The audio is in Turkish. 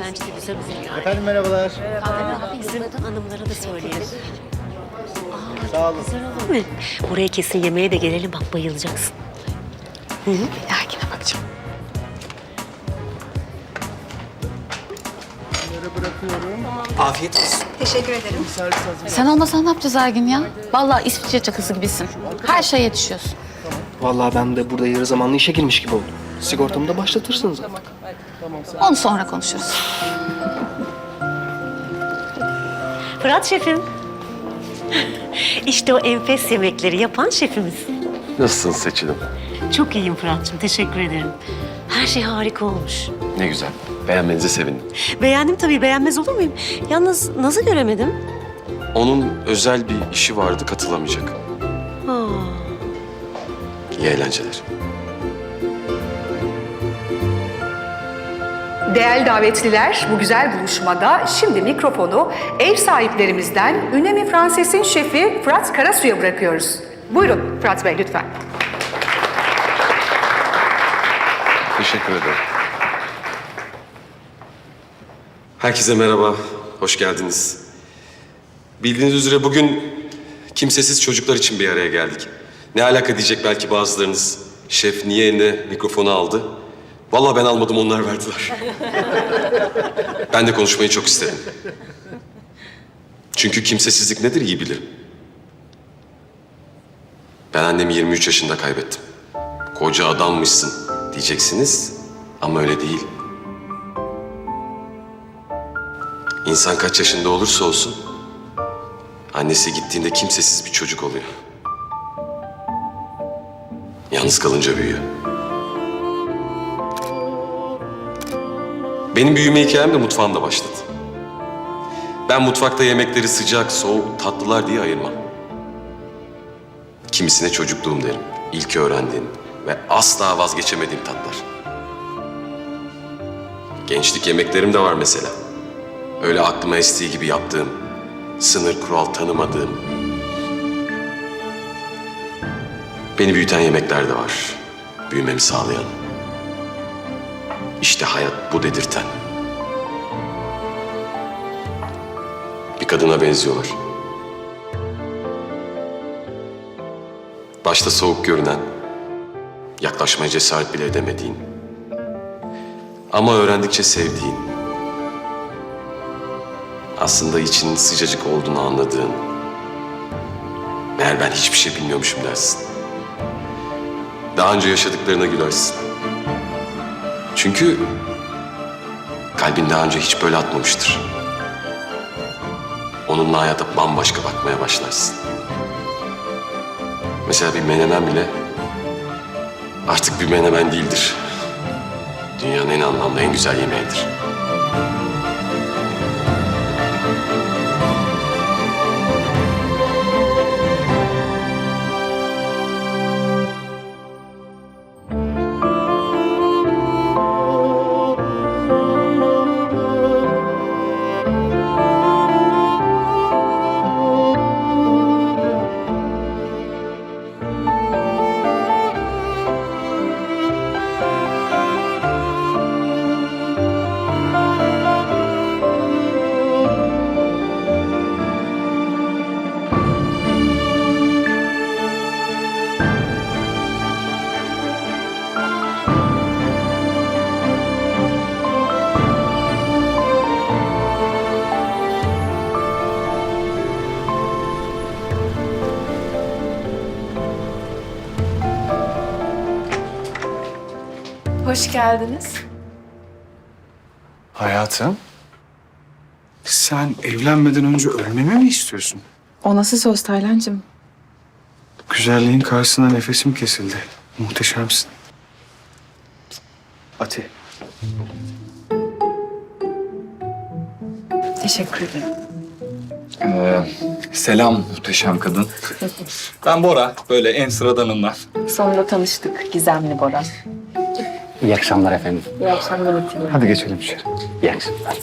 Bence de güzel olur. Efendim merhabalar. Bizim hanımlara da söyleyelim. Sağ olun. Güzel olur mu? Buraya kesin yemeğe de gelelim bak bayılacaksın. Erkin'e bakacağım. Bunları bırakıyorum. Afiyet olsun. Teşekkür ederim. Servis hazır. Sen olmasan ne yapacağız Ergin ya? Vallahi İsviçre çakısı gibisin. Her şeye yetişiyorsun. Vallahi ben de burada yarı zamanlı işe girmiş gibi oldum. Sigortamı da başlatırsınız artık. Onu sonra konuşuruz. Fırat şefim. İşte o enfes yemekleri yapan şefimiz. Nasılsın seçilim? Çok iyiyim Fırat'cığım teşekkür ederim. Her şey harika olmuş. Ne güzel. Beğenmenize sevindim. Beğendim tabii beğenmez olur muyum? Yalnız Naz'ı göremedim. Onun özel bir işi vardı katılamayacak. Ha. İyi eğlenceler. Değerli davetliler, bu güzel buluşmada şimdi mikrofonu ev sahiplerimizden Ünemi Franses'in şefi Fırat Karasu'ya bırakıyoruz. Buyurun Fırat Bey lütfen. Teşekkür ederim. Herkese merhaba, hoş geldiniz. Bildiğiniz üzere bugün kimsesiz çocuklar için bir araya geldik. Ne alaka diyecek belki bazılarınız. Şef niye eline mikrofonu aldı? Vallahi ben almadım, onlar verdiler. ben de konuşmayı çok istedim. Çünkü kimsesizlik nedir iyi bilirim. Ben annemi 23 yaşında kaybettim. Koca adammışsın diyeceksiniz ama öyle değil. İnsan kaç yaşında olursa olsun annesi gittiğinde kimsesiz bir çocuk oluyor. Yalnız kalınca büyüyor. Benim büyüme hikayem de mutfağımda başladı. Ben mutfakta yemekleri sıcak, soğuk, tatlılar diye ayırmam. Kimisine çocukluğum derim. İlk öğrendiğim ve asla vazgeçemediğim tatlar. Gençlik yemeklerim de var mesela. Öyle aklıma estiği gibi yaptığım, sınır kural tanımadığım. Beni büyüten yemekler de var. Büyümemi sağlayan. İşte hayat bu dedirten. Bir kadına benziyorlar. Başta soğuk görünen, yaklaşmaya cesaret bile edemediğin. Ama öğrendikçe sevdiğin. Aslında için sıcacık olduğunu anladığın. Meğer ben hiçbir şey bilmiyormuşum dersin. Daha önce yaşadıklarına gülersin. Çünkü kalbin daha önce hiç böyle atmamıştır. Onunla hayata bambaşka bakmaya başlarsın. Mesela bir menemen bile artık bir menemen değildir. Dünyanın en anlamlı, en güzel yemeğidir. Hoş geldiniz. Hayatım, sen evlenmeden önce ölmemi mi istiyorsun? O nasıl söz Taylancığım? Güzelliğin karşısında nefesim kesildi. Muhteşemsin. Ati, Teşekkür ederim. Ee, selam muhteşem kadın. ben Bora, böyle en sıradanından. Sonunda tanıştık Gizemli Bora. İyi akşamlar efendim. İyi akşamlar. Hadi geçelim içeri. İyi akşamlar.